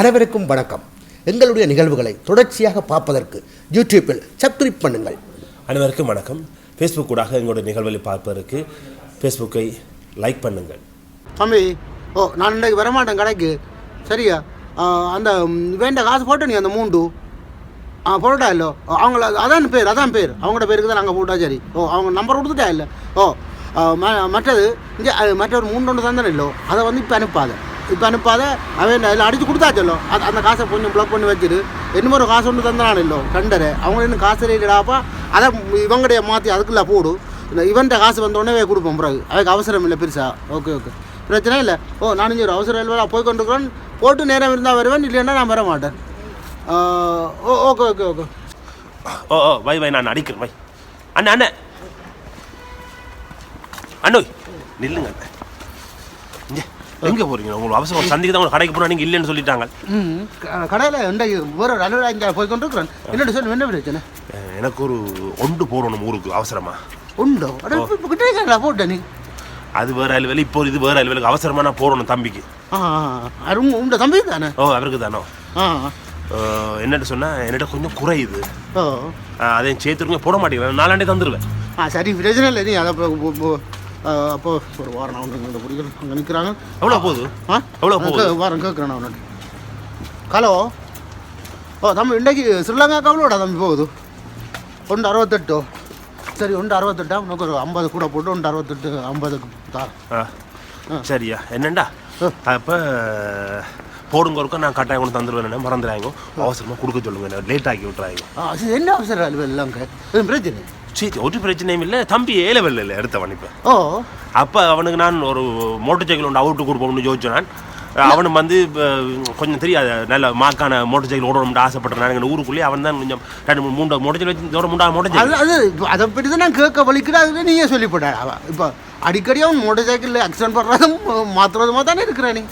அனைவருக்கும் வணக்கம். எங்களுடைய நிகழ்வுகளை தொடர்ச்சியாக பார்ப்பதற்கு யூடியூப்பில் சப்ஸ்கிரைப் பண்ணுங்கள். அனைவருக்கும் வணக்கம். ஃபேஸ்புக் கூடாக எங்களுடைய நிகழ்வுகளை பார்ப்பதற்கு ஃபேஸ்புக்கை லைக் பண்ணுங்கள். தம்பி ஓ நான் இன்றைக்கு வரமாட்டேன் கடைக்கு. சரியா? அந்த வேண்ட காசு போட்ட நீ அந்த மூண்டு. ஆ போட்டா இல்லோ ஓ, அவங்கள அதான் பேர் அதான் பேர். அவங்களோட பேருக்கு தான் நாங்கள் போட்டா சரி. ஓ அவங்க நம்பர் கொடுத்துட்டா இல்லை? ஓ மற்றது இங்கே மற்றொரு மூணு ஒன்று தந்தன இல்லோ அதை வந்து இப்போ அனுப்பாத. இப்போ அனுப்பாத அவன் அதில் அடித்து கொடுத்தாச்சல்லோ அது அந்த காசை கொஞ்சம் ப்ளாக் பண்ணி வச்சிரு. இன்னும் ஒரு காசு ஒன்று தந்தான இல்லோ கண்டரு. அவங்க இன்னும் காசு இல்லைடாப்பா அதை இவங்கடைய மாற்றி அதுக்குள்ள போடு. இல்லை இவன்கிட்ட காசு வந்தோடனே கொடுப்போம் பிறகு. அதுக்கு அவசரம் இல்லை பெருசா. Okay okay. பிரச்சனை இல்லை. ஓ நான் இங்கே ஒரு அவசரம் இல்லை போய் கொண்டிருக்கிறேன் போட்டு நேரம் இருந்தால் வருவேன் இல்லைன்னா நான் வர மாட்டேன். ஓ ஓகே ஓகே ஓகே. ஓ ஓ வை வை நான் அடிக்கிறேன் வை. அண்ணா அண்ணே. அண்ணோய் நில்லுங்க அண்ணே. இங்கே. எங்கே போகிறீங்க உங்களுக்கு அவசரம் சந்திக்கு தான் கடைக்கு போனால் நீங்கள் இல்லைன்னு சொல்லிட்டாங்க. கடையில் இன்றைக்கு ஒரு அலுவலகம் இங்கே போய் கொண்டிருக்கிறேன் என்னோட சொல்லு என்ன பிரச்சனை? எனக்கு ஒரு ஒன்று போகணும் ஊருக்கு அவசரமா. உண்டோ கிட்டே போட்டேன் நீ. அது வேறு அலுவலி இப்போ இது வேறு அலுவலுக்கு அவசரமாக நான் போகணும் தம்பிக்கு. உண்ட தம்பி தானே? ஓ அவருக்கு தானோ? என்னட்ட சொன்னால் என்னட்ட கொஞ்சம் குறையுது ஓ. அதையும் சேர்த்துருங்க போட மாட்டேங்கிறேன் நாலாண்டே தந்துடுவேன் ஆ சரி பிரச்சனை இல்லை நீ அதை அப்போ ஒரு வாரம் நான் ஒன்று பிடிக்கல அங்கே நிற்கிறாங்க எவ்வளோ போகுது? ஆ? எவ்வளோ போகுது? வாரம் கேட்குறேன் நான். ஹலோ? ஓ தம்பி இன்றைக்கு ஸ்ரீலங்கா கவலோட தம்பி போகுது. ஒன்று அறுபத்தெட்டோ. சரி ஒன்று அறுபத்தெட்டா? உனக்கு ஒரு ஐம்பது கூட போட்டு ஒன்று அறுபத்தெட்டு ஐம்பதுக்கு தா. ஆ. சரியா. என்னண்டா? அப்போ போடுங்க ஒருக்கா நான் கட்டாயம் கொண்டு தந்துடுவேன் மறந்துடுறாங்க அவசரமாக கொடுக்க சொல்லுங்க. லேட் ஆக்கி அது என்ன அவசரம்? இல்லை இல்லைங்க. பிரச்சனை சரி ஒரு பிரச்சனையும் இல்லை. தம்பி ஏல வெள்ள இல்லை எடுத்தவன் இப்போ ஓ. அப்போ அவனுக்கு நான் ஒரு மோட்டர் சைக்கிள் ஒன்று அவுட்டு கொடுப்போம்னு நான். அவனுக்கு வந்து கொஞ்சம் தெரியாது நல்ல மாக்கான மோட்டர் சைக்கிள் ஓடணும்னு ஆசைப்பட்டேன் நான் எங்கள் ஊருக்குள்ளேயே அவன் தான் கொஞ்சம் ரெண்டு மூணு மூணு மோட்டர் சைக்கிள் வச்சு மூணாவது மோட்டர் சைக்கிள் அது அதை பற்றி தான் நான் கேட்க வலிக்கிறேன் அதுவே நீயே சொல்லிவிட்டாள் அவன் இப்போ அடிக்கடி அவன் மோட்டர் சைக்கிளில் ஆக்சிடென்ட் பண்ணுறதும் மாற்றுறதுமா தானே இருக்கிறான். நீ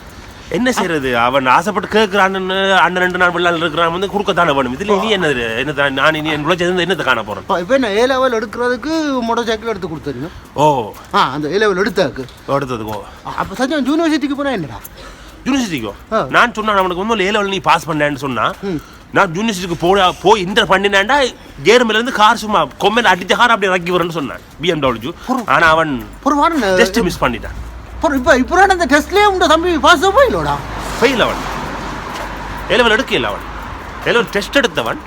என்ன செய்யறது அவன் ஆசைப்பட்டு கேட்குறான்னு அண்ணன் ரெண்டு நாள் வெள்ளாள் இருக்கிறான் வந்து கொடுக்கத்தானே வேணும். இதில் இனி என்ன என்ன நான் இனி என் உழைச்சது என்னத்தை காண போகிறேன் இப்போ என்ன ஏ லெவல் எடுக்கிறதுக்கு மோட்டர் சைக்கிள் எடுத்து கொடுத்துருங்க. ஓ. ஆ அந்த ஏ லெவல் எடுத்தாக்கு அடுத்ததுக்கோ அப்போ சஞ்சய் யூனிவர்சிட்டிக்கு போனால் என்னடா? யூனிவர்சிட்டிக்கோ. நான் சொன்னேன் அவனுக்கு வந்து ஏ லெவல் நீ பாஸ் பண்ணேன்னு சொன்னா நான் யூனிவர்சிட்டிக்கு போய் போய் இன்டர் பண்ணினேன்டா ஜேர்மல இருந்து கார் சும்மா கொம்மையில் அடிச்ச கார் அப்படி இறக்கி வரேன்னு சொன்னான் பிஎம்டபிள்யூ ஆனா அவன் ஒரு வாரம் ஜஸ்ட் மிஸ் பண்ணிட்டான். இப்போ இப்போ இப்போ அந்த டெஸ்ட்லேயே உண்ட தம்பி பாஸ் போயிலோடா ஃபெயில் அவன். ஏ லெவல் எடுக்கல அவன். ஏ லெவல் டெஸ்ட் எடுத்தவன்.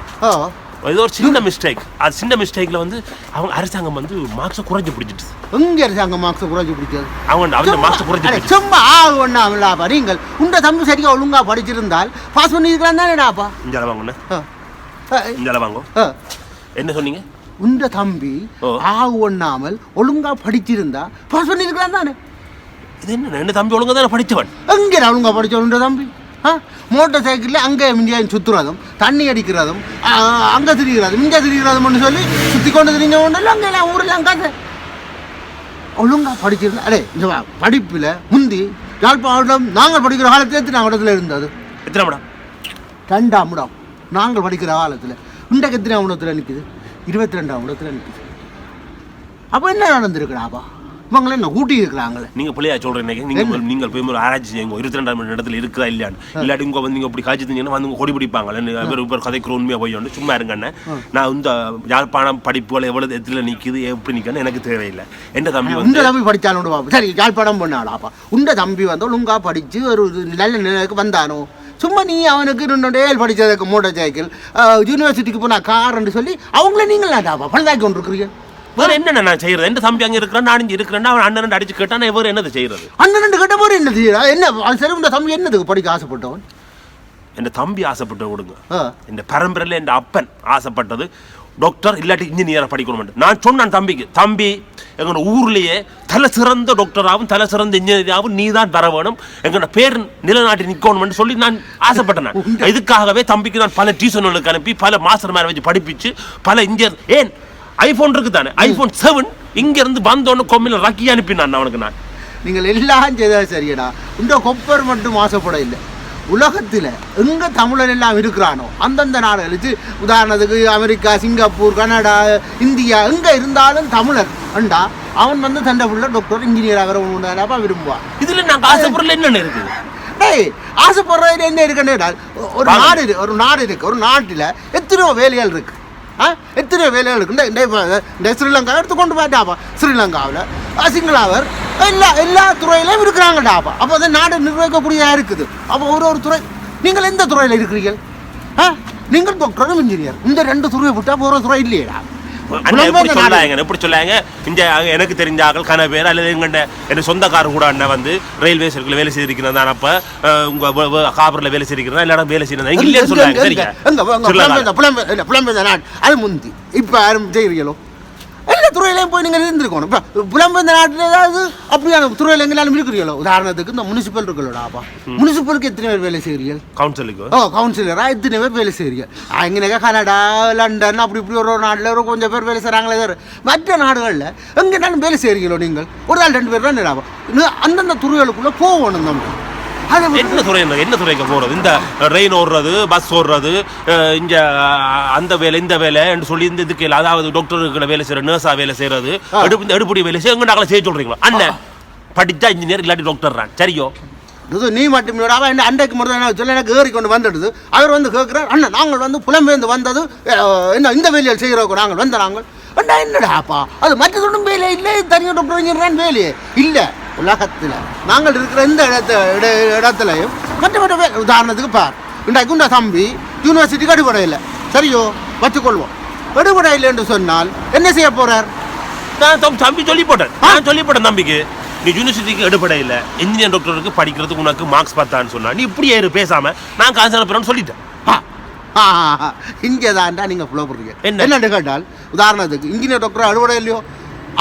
ஏதோ ஒரு சின்ன மிஸ்டேக் அது சின்ன மிஸ்டேக்ல வந்து அவங்க அரசாங்கம் வந்து மார்க்ஸை குறைஞ்சு பிடிச்சிட்டு எங்கே இருக்காங்க மார்க்ஸை குறைச்சி பிடிச்சது? அவன் அவன் மார்க்ஸை குறைஞ்சு அட, பிடிச்சிட்டு சும்மா ஒன்றாமலாப்பா நீங்கள். உண்ட தம்பி சரியா ஒழுங்கா படிச்சிருந்தால் பாஸ் பண்ணியிருக்கலாம் தானேடாப்பா இஞ்சால வாங்கண்ணே ஆ. ஆ, இஞ்சால வாங்கோ. ஆ. என்ன சொன்னீங்க? உண்ட தம்பி. ஆகு ஒண்ணாமல் ஒழுங்கா படிச்சிருந்தா பாஸ் பண்ணியிருக்கலாம் தானே? இது என்ன என்ன தம்பி ஒழுங்கா தானே படித்தவன் எங்கே ஒழுங்கா உண்ட தம்பி ஆ மோட்டார் சைக்கிளில் அங்கே இந்தியாவின் சுற்றுறதும் தண்ணி அடிக்கிறதும் அங்க திரிகிறதும் இங்கே திரிகிறதும்னு சொல்லி சுற்றி கொண்டு திரிஞ்ச ஒன்றும் அங்கே எல்லாம் ஊரெல்லாம் கதை ஒழுங்கா படிச்சிருந்தா அடே இந்த படிப்புல முந்தி யாழ்ப்பாணம் நாங்கள் படிக்கிற காலத்துல எத்தனை இடத்துல இருந்தது எத்தனை மேடம் ரெண்டாம் இடம் நாங்கள் படிக்கிற காலத்தில் இன்றைக்கு எத்தனாம் இடத்துல நிற்குது இருபத்தி ரெண்டாம் இடத்துல நிற்குது அப்போ என்ன நடந்திருக்குடாப்பா இவங்கள என்ன கூட்டி இருக்கிறாங்களே நீங்க பிள்ளையா சொல்றேன் நீங்க நீங்கள் போய் ஒரு ஆராய்ச்சி செய்யுங்க இருபத்தி ரெண்டாம் மணி இடத்துல இருக்குதா இல்லையான்னு. இல்லாட்டி உங்க வந்து இப்படி காய்ச்சித்தீங்கன்னா வந்து உங்க கொடி பிடிப்பாங்க இவர் இவர் கதைக்கு உண்மையா போய் வந்து சும்மா இருங்கண்ணே நான் இந்த யாழ்ப்பாணம் படிப்புகள் எவ்வளவு எத்துல நிக்குது எப்படி நிக்கணும் எனக்கு தேவையில்லை எந்த தம்பி உண்ட வந்து தம்பி படித்தாலும் சரி யாழ்ப்பாணம் பண்ணாடாப்பா உண்ட தம்பி வந்து ஒழுங்கா படித்து ஒரு நல்ல நிலைக்கு வந்தானோ? சும்மா நீ அவனுக்கு ரெண்டு படித்ததுக்கு மோட்டார் சைக்கிள் யூனிவர்சிட்டிக்கு போனா கார்ன்னு சொல்லி அவங்கள நீங்களாடாப்பா பழுதாக்கி கொண்டு இருக்கிறீங்க வேற என்னென்ன நான் செய்யறது? எந்த தம்பி அங்க இருக்கிறேன்? நான் இங்க இருக்கிறேன் அவன் அண்ணன் அடிச்சு கேட்டான் இவர் என்னது செய்யறது? அண்ணன் ரெண்டு கட்ட போற என்ன அது சரி உண்ட தம்பி என்னதுக்கு படிக்க ஆசைப்பட்டவன். என் தம்பி ஆசைப்பட்டு ஆ. என் பரம்பரையில் என் அப்பன் ஆசைப்பட்டது. டாக்டர் இல்லாட்டி இன்ஜினியரை படிக்கணும் நான் சொன்னேன் தம்பிக்கு தம்பி எங்களோட ஊர்லயே தலை சிறந்த டாக்டராகவும் தலை சிறந்த இன்ஜினியராகவும் நீ தான் வர வேணும். எங்களோட பேர் நிலநாட்டி நிற்கணும்னு சொல்லி நான் ஆசைப்பட்டேன். இதுக்காகவே தம்பிக்கு நான் பல டியூஷன்களுக்கு அனுப்பி பல மாஸ்டர் மேலே வச்சு படிப்பிச்சு பல இன்ஜினியர் ஏன் ஐபோன் இருக்கு தானே ஐபோன் செவன் இங்க இருந்து வந்தோன்னு கொம்மில ரக்கி அனுப்பினான் அவனுக்கு நான். நீங்கள் எல்லாம் செய்தது சரியடா. இந்த கொப்பர் மட்டும் ஆசைப்பட இல்லை. உலகத்தில் எங்கே தமிழன் எல்லாம் இருக்கிறானோ அந்தந்த நாடுகளுக்கு உதாரணத்துக்கு அமெரிக்கா சிங்கப்பூர் கனடா இந்தியா எங்கே இருந்தாலும் தமிழர். அண்டா அவன் வந்து தண்டை புள்ள டாக்டர் இன்ஜினியர் ஆகிற விரும்புவான். இதுல நாங்க ஆசைப்படுறதுல என்னென்ன இருக்குது? டேய் ஆசைப்படுறது என்ன இருக்குன்னு ஒரு. நாடு இருக்கு ஒரு நாடு இருக்கு ஒரு நாட்டில் எத்தனையோ வேலைகள் இருக்கு. ஆ எத்தனையோ வேலைகள் இந்த- ஸ்ரீலங்கா எடுத்து கொண்டு போயிட்டாப்பா ஸ்ரீலங்காவில் சிங்களாவர் எல்லா எல்லா துறையிலையும் இருக்கிறாங்கடாப்பா அப்போ அந்த நாடு நிர்வகிக்கக்கூடியதாக இருக்குது. அப்போ ஒரு ஒரு துறை நீங்கள் எந்த துறையில் இருக்கிறீர்கள்? ஆ? நீங்கள் டாக்டரும் இன்ஜினியர் இந்த ரெண்டு துறையை விட்டா ஒரு துறை இல்லையேடா. அண்ணன் எப்படி. சொல்லாங்க எப்படி சொல்லாங்க இந்த எனக்கு தெரிஞ்ச ஆக்கள் கன பேர் அல்லது எங்கண்ட என் சொந்தக்காரர் கூட அண்ணன் வந்து ரயில்வே சர்க்கிள் வேலை செய்திருக்கிறதா அப்ப அஹ், உங்க வ- வ- காபர்ல வேலை செய்திருக்கிறதா இல்ல வேலை செய்யறதா இல்லைன்னு சொல்லாங்க சரிங்க. புலம்பெயர்ந்த- நாடு அது முந்தி இப்போ யாரும் செய்கிறீங்களோ துறையிலையும் போய் நீங்கள் இருந்திருக்கணும் இப்போ புலம்பெயர்ந்த நாட்டில் ஏதாவது அப்படியான துறையில் எங்கேயாலும் இருக்கிறீங்களோ உதாரணத்துக்கு இந்த முனிசிபல் இருக்குல்லடாப்பா முனிசிபலுக்கு எத்தனை பேர் வேலை செய்கிறீர்கள் கவுன்சிலுக்கு ஓ கவுன்சிலராக எத்தனை பேர் வேலை செய்கிறீங்க எங்கனக்கா கனடா லண்டன் அப்படி இப்படி ஒரு நாட்டில் ஒரு கொஞ்சம் பேர் வேலை செய்கிறாங்களே தவிர மற்ற நாடுகளில் எங்கேனாலும் வேலை செய்கிறீங்களோ நீங்கள்? ஒரு நாள் ரெண்டு பேர் தான் அந்தந்த துறைகளுக்குள்ளே போகணும் நம்ம. என்ன துறை என்ன- துறைக்கு போறது? இந்த ரெயின் ஓடுறது பஸ் ஓடுறது இங்க அந்த வேலை இந்த வேலை என்று சொல்லி இந்த இதுக்கு. அதாவது டாக்டருக்கு வேலை செய்யற நர்ஸா வேலை செய்யறது எடுப்பு இந்த எடுப்படி வேலை செய்ய எங்க நாங்கள செய்ய சொல்றீங்களா? அண்ணன் படிச்சா இன்ஜினியர் இல்லாட்டி டாக்டர் தான். சரியோ? இது நீ மட்டும் இல்லடா என்ன அண்டைக்கு மட்டும் என்ன சொல்ல எனக்கு ஏறி கொண்டு வந்துடுது. அவர் வந்து கேட்குறார் அண்ணன் நாங்கள் வந்து புலம்பெயர்ந்து வந்தது என்ன இந்த வேலையில் செய்கிறோம் நாங்கள் வந்த நாங்கள். என்னடாப்பா அது மற்றதொன்றும் வேலை இல்லை தனியாக டாக்டர் வேலையே. இல்லை உலகத்தில். நாங்கள் இருக்கிற இந்த இடத்த இட இடத்துலையும் மற்ற மற்ற உதாரணத்துக்கு பார். இன்றைக்கு இந்த தம்பி யூனிவர்சிட்டிக்கு எடுபட இல்லை சரியோ? வச்சுக்கொள்வோம். எடுபட இல்லை என்று சொன்னால் என்ன செய்ய போறார்? நான் தம் தம்பி சொல்லி போட்டேன். நான் சொல்லி போட்டேன் தம்பிக்கு. நீ யூனிவர்சிட்டிக்கு எடுப்படை இல்லை இன்ஜினியர் டாக்டருக்கு படிக்கிறதுக்கு உனக்கு மார்க்ஸ் பார்த்தான்னு சொன்னா நீ இப்படியே இரு பேசாம. நான் காசு அனுப்புறேன்னு சொல்லிட்டேன். இங்கே தான்டா நீங்கள் ஃபாலோ பண்ணுறீங்க என்ன? என்னன்னு கேட்டால் உதாரணத்துக்கு இன்ஜினியர் டாக்டர் அறுவடை இல்லையோ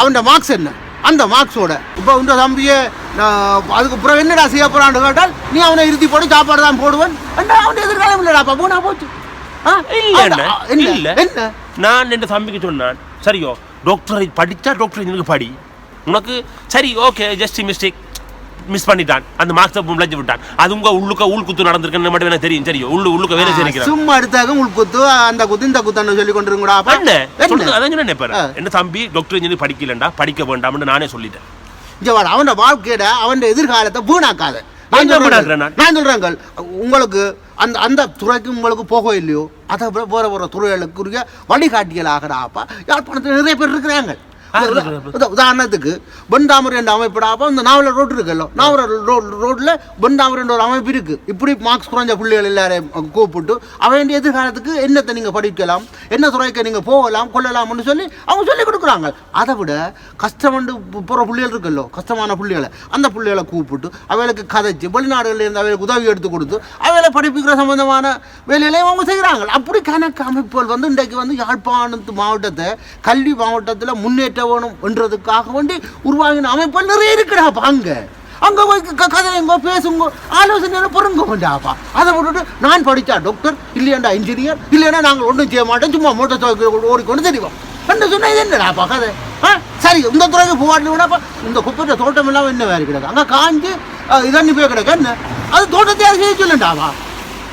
அவன் மார்க்ஸ் என்ன? அந்த மார்க்ஸோட இப்போ உண்ட தம்பியை நான் அதுக்கு அப்புறம் என்னடா செய்ய போறான்னு கேட்டால் நீ அவனை இறுதி போட்டு சாப்பாடு தான் போடுவன். அவன் எதிர்காலம் இல்லைடா போனா போச்சு. ஆ? இல்ல என்ன இல்ல. என்ன? நான் என் தம்பிக்கு சொன்னான் சரியோ டாக்டர் படிச்சா டாக்டர் எனக்கு படி. உனக்கு சரி ஓகே ஜஸ்ட் மிஸ்டேக் மிஸ் பண்ணிட்டான். அந்த மார்க்ஸை விளைஞ்சு விட்டான். அது உங்க உள்ளுக்க உள் குத்து நடந்திருக்குன்னு மட்டும் எனக்கு தெரியும். சரியோ உள்ளு உள்ளுக்க வேலை செய்யறேன் சும்மா உள் குத்து அந்த குத்து இந்த குத்துன்னு சொல்லி என்ன? அதான் சொன்னேன் இப்ப? ஆ. என்ன தம்பி டாக்டர் இன்ஜினியர் படிக்கலண்டா? படிக்க வேண்டாம்னு நானே சொல்லிட்டேன். இங்க வாடா அவனோட வாழ்க்கையிட அவன் எதிர்காலத்தை வீணாக்காத. நான் என்ன சொல்றேன் உங்களுக்கு அந்த அந்த துறைக்கு உங்களுக்கு போக இல்லையோ? அதை வேற வேற துறைகளுக்குரிய வழிகாட்டியலாகடாப்பா யாழ்ப்பாணத்தில் நிறைய பேர் இருக்கிறாங்க. உதாரணத்துக்கு பெண்டாமர் என்ற அமைப்பிடாப்பா இந்த நாவல ரோடு இருக்குல்ல. நாவல ரோட்ல பெண்டாமர் என்ற ஒரு அமைப்பு இருக்கு. இப்படி மார்க்ஸ் குறைஞ்ச பிள்ளைகள் எல்லாரையும் கூப்பிட்டு அவன் எதிர்காலத்துக்கு என்னத்தை நீங்க படிக்கலாம் என்ன துறைக்கு நீங்க போகலாம் கொள்ளலாம்னு சொல்லி அவங்க சொல்லி கொடுக்குறாங்க. அதை விட கஷ்டமண்டு போகிற பிள்ளைகள் இருக்குல்லோ கஷ்டமான பிள்ளைகளை அந்த பிள்ளைகளை கூப்பிட்டு அவளுக்கு கதைச்சு வெளிநாடுகளில் இருந்து அவளுக்கு உதவி எடுத்து கொடுத்து அவளை படிப்பிக்கிற சம்பந்தமான வேலையிலையும் அவங்க செய்கிறாங்க அப்படி கணக்கு அமைப்புகள் வந்து இன்றைக்கு வந்து யாழ்ப்பாணத்து மாவட்டத்தை கல்வி மாவட்டத்தில் முன்னேற்ற வேணும் என்றதுக்காக வேண்டி உருவாகின அமைப்பு நிறைய இருக்குடாப்பா பாங்க அங்கே போய் க- கதைங்க பேசுங்க ஆலோசனை பொருங்க வேண்டாப்பா. அதை விட்டுட்டு நான் படித்தா டாக்டர் இல்லையாண்டா இன்ஜினியர் இல்லைன்னா நாங்கள் ஒன்றும் செய்ய மாட்டோம் சும்மா மோட்டர் சைக்கிள் ஓடிக்கொண்டு தெரியும் என்று சொன்னால் இது என்னடாப்பா கதை? ஆ? சரி இந்த துறைக்கு போவாட்டில் விடாப்பா இந்த குப்பைட்ட தோட்டம் இல்லாமல் என்ன வேறு கிடக்கு? அங்கே காஞ்சு இதன்னு இதண்ணி போய் கிடக்கு என்ன? அது தோட்டத்தை அது செய்ய சொல்லுண்டாவா?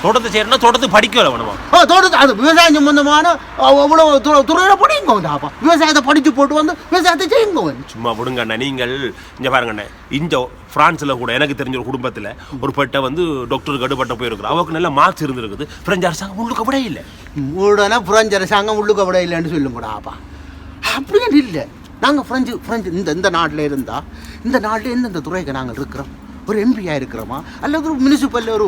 தோட்டத்தை செய்யறா தோட்டத்துக்கு படிக்க வேணுமா தோட்டத்தை அது விவசாயம் சம்பந்தமான அவ்வளோ துறையில படிங்க வந்தாப்பா விவசாயத்தை படித்து போட்டு வந்து விவசாயத்தை செய்யுங்க வந்து சும்மா விடுங்க அண்ணா நீங்கள் இங்க பாருங்க அண்ணா இந்த பிரான்ஸ்ல கூட எனக்கு தெரிஞ்ச ஒரு குடும்பத்துல ஒரு பெட்டை வந்து டாக்டருக்கு அடுப்பட்ட போயிருக்கிறோம் அவருக்கு நல்ல மார்க்ஸ் இருந்திருக்குது. பிரெஞ்சு அரசாங்கம் உள்ளுக்க விட இல்லை. உடனே புரஞ்ச அரசாங்கம் உள்ளுக்க விட இல்லைன்னு சொல்லுங்கடாப்பா அப்படின்னு இல்லை. நாங்கள் ஃப்ரெஞ்சு ஃப்ரெஞ்சு இந்த இந்த நாட்டில் இருந்தால் இந்த நாட்டில் எந்தெந்த துறைக்கு நாங்கள் இருக்கிறோம்? ஒரு எம்பியாக இருக்கிறோமா அல்லது ஒரு முனிசிபலில் ஒரு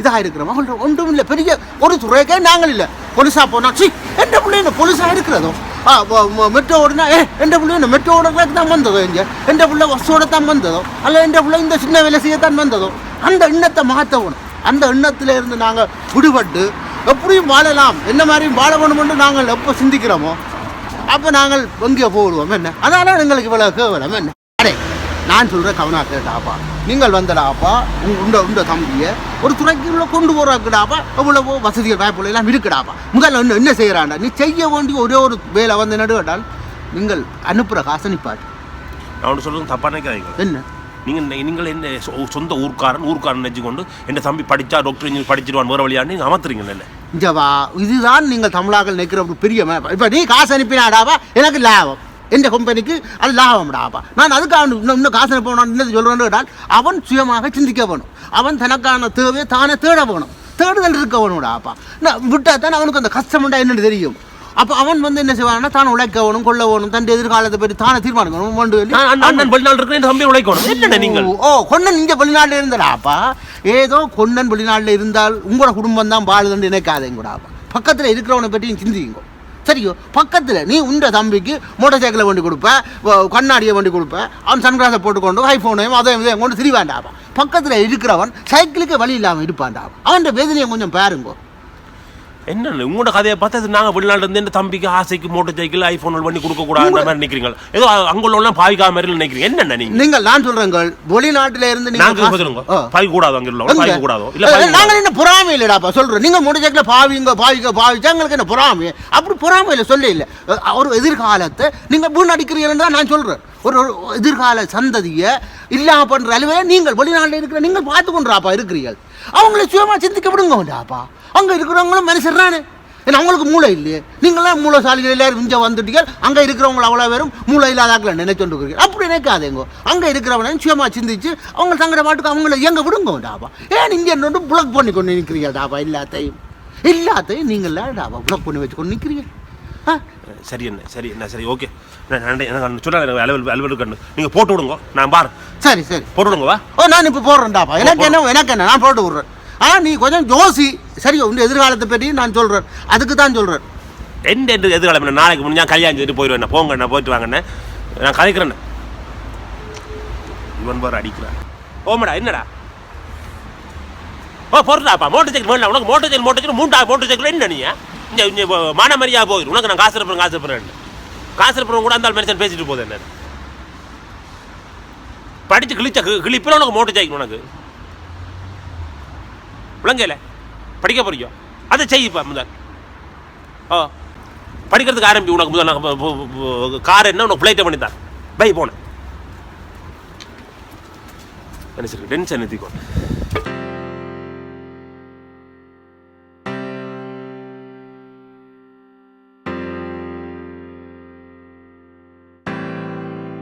இதாக இருக்கிறோமா ஒன்று ஒன்றும் இல்லை. பெரிய ஒரு துறைக்கே நாங்கள் இல்லை. பொலிசாக போனால் சி எந்த பிள்ளைங்க என்ன பொலிசாக இருக்கிறதோ? ஆ மெட்ரோ ஓடுனா ஏ எந்த பிள்ளை மெட்ரோ ஓடுறதுக்கு தான் வந்ததோ இங்கே? எந்த பிள்ளை வசோட தான் வந்ததோ? அல்ல எந்த பிள்ளை இந்த சின்ன வேலை செய்யத்தான் வந்ததோ? அந்த எண்ணத்தை மாற்றணும். அந்த எண்ணத்தில் இருந்து நாங்கள் விடுபட்டு எப்படியும் வாழலாம். என்ன மாதிரியும் வாழ வேணுமென்று நாங்கள் எப்போ சிந்திக்கிறோமோ அப்போ நாங்கள் எங்கே போடுவோம் என்ன? அதனால் எங்களுக்கு இவ்வளோ கேவலம். என்ன? அடே. நான் சொல்கிற கவனா கேட்டாப்பா நீங்கள் வந்தடாப்பா உண்ட உண்ட தம்பியை ஒரு துறைக்கு உள்ள கொண்டு போகிறாக்குடாப்பா எவ்வளவோ வசதிகள் வாய்ப்புகள் எல்லாம் இருக்குடாப்பா முதல்ல என்ன என்ன செய்கிறாண்டா நீ செய்ய வேண்டிய ஒரே ஒரு வேலை வந்து நடுவேட்டால் நீங்கள் அனுப்புகிற காசை நிப்பாட்டு நான் ஒன்று சொல்றது தப்பா நினைக்காதீங்க. என்ன? நீங்கள் நீங்கள் என்ன சொந்த ஊர்க்காரன் ஊர்க்காரன் நினைச்சு கொண்டு என் தம்பி படிச்சா டாக்டர் இன்ஜினியர் படிச்சிருவான் வேற வழியான்னு நீங்கள் அமர்த்துறீங்க என்ன இங்க வா. இதுதான் நீங்கள் தமிழாக்கள் நிற்கிற ஒரு பெரிய இப்போ நீ காசு அனுப்பினாடாவா எனக்கு லாபம். எந்த கம்பெனிக்கு அது லாபம்டாப்பா நான் அதுக்காக இன்னும் இன்னும் காசு போனான் இன்னது சொல்கிறேன்னு கேட்டால் அவன் சுயமாக சிந்திக்க வேணும். அவன் தனக்கான தேவையை தானே தேட வேணும். தேடுதல் இருக்க வேணும்டாப்பா நான் விட்டால் தான் அவனுக்கு அந்த கஷ்டம்டா என்னன்னு தெரியும். அப்போ அவன் வந்து என்ன செய்வான்னா தான் உழைக்க வேணும் கொள்ள வேணும் தன் எதிர்காலத்தை பற்றி தானே தீர்மானிக்கணும். வெளிநாடு உழைக்கணும். ஓ கொன்னன் இங்க வெளிநாட்டுல இருந்தாடாப்பா ஏதோ கொன்னன் வெளிநாட்டுல இருந்தால் உங்களோட குடும்பம் தான் வாழுதுன்னு நினைக்காதேங்கூடாப்பா பக்கத்துல இருக்கிறவனை பற்றியும் சிந்திங்க. சரியோ பக்கத்துல நீ உண்ட தம்பிக்கு மோட்டார் சைக்கிளை வண்டி கொடுப்ப கண்ணாடியை வண்டி கொடுப்ப அவன் சன்கிளாஸை போட்டுக்கொண்டு ஐஃபோனையும் அதையும் இதையும் கொண்டு திரிவாண்டாப்பா பக்கத்துல இருக்கிறவன் சைக்கிளுக்கு வழி இல்லாம இருப்பான்டாப்பா அவன் வேதனையை கொஞ்சம் பாருங்க. என்ன உங்களோட கதையை பார்த்தா இது நாங்க வெளிநாட்டுல இருந்து இந்த தம்பிக்கு ஆசைக்கு மோட்டர் சைக்கிள் ஐபோன் பண்ணி கொடுக்க கூடாதுன்ற மாதிரி நினைக்கிறீங்க ஏதோ அங்குள்ள எல்லாம் பாவிக்காத மாதிரி நினைக்கிறீங்க. நீங்க? நீங்கள் நான் சொல்றேங்கள் வெளிநாட்டுல இருந்து நீங்க சொல்லுங்க. பாவி கூடாது அங்க உள்ள? பாவி கூடாதோ இல்ல ஏய், பாவி நாங்க என்ன பொறாமை இல்லடாப்பா சொல்றோம். நீங்க முடிஞ்சக்கில் பாவிங்க பாவிக்க பாவிச்சா எங்களுக்கு என்ன பொறாமை? அப்படி பொறாமை இல்லை சொல்ல இல்லை ஒரு எதிர்காலத்தை நீங்கள் வீணடிக்கிறீங்கன்னு தான் நான் சொல்கிறேன் ஒரு எதிர்கால சந்ததியை இல்லாமல் பண்ணுற அளவில் நீங்கள் வெளிநாட்டில் இருக்கிற நீங்கள் பார்த்து கொண்டுறாப்பா இருக்கிறீர்கள். அவங்கள சுயமாக சிந்திக்க விடுங்க வேண்டாப்பா. அங்கே இருக்கிறவங்களும் மனுஷர் தானே. ஏன்னா அவங்களுக்கு மூளை இல்லையே. நீங்களாம் மூளைசாலிகள் எல்லாரும் இங்கே வந்துட்டீங்க அங்கே இருக்கிறவங்க அவ்வளோ பேரும் மூளை இல்லாதாக்களை நினைச்சொண்டு இருக்கிறீங்க அப்படி நினைக்காதேங்கோ. அங்கே இருக்கிறவனை சுயமாக சிந்திச்சு அவங்க தங்கட பாட்டுக்கு அவங்கள எங்கே விடுங்க டாபா ஏன் இங்கே ஒன்று புளக் பண்ணி கொண்டு நிற்கிறீங்க டாபா எல்லாத்தையும்? எல்லாத்தையும் நீங்கள் புளக் பண்ணி வச்சு கொண்டு நிற்கிறீங்க சரி என்ன? சரி என்ன? சரி ஓகே எனக்கு சொல்ல அலுவல் அலுவல் கண்ணு நீங்க போட்டு விடுங்க. நான் பாரு. சரி சரி. போட்டு விடுங்க வா. ஓ நான் இப்போ போடுறேன்டாப்பா. எனக்கு என்ன எனக்கு என்ன? நான் போட்டு விட்றேன். ஆனால் நீ கொஞ்சம் யோசி. சரி உன் எதிர்காலத்தை பற்றி நான் சொல்கிறேன் அதுக்கு தான் சொல்கிறேன் எந்த எதிர்காலம் நாளைக்கு முடிஞ்சா கல்யாணம் செய்துட்டு போயிடுவேன் போங்க நான் போயிட்டு வாங்கண்ணே. நான் கதைக்கிறேன் இவன் பாரு அடிக்கிறான். ஓமடா என்னடா? ஓ பொருளாப்பா மோட்டர் சைக்கிள் வேண்டாம் உனக்கு மோட்டர் சைக்கிள் மோட்டர் சைக்கிள் மூண்டா மோட்டர் சைக்கிள் என்ன நீ? இங்கே இங்கே மானமரியா போயிடும் உனக்கு நான் காசு இருப்பேன் காசு இருப்பேன் காசு இருப்பேன் கூட அந்த மனுஷன் பேசிட்டு போகுது என்ன படித்து கிழிச்ச கிழிப்பில் உனக்கு மோட்டர் சைக்கிள் உனக்கு. விளங்கல படிக்க போறியோ? அதை செய்யுப்பா முதல். ஓ படிக்கிறதுக்கு ஆரம்பி உனக்கு முதல்ல நான் கார் என்ன உனக்கு ஃப்ளைட்டை பண்ணி பை போனேன் சரி டென்ஷன் எடுத்துக்கோ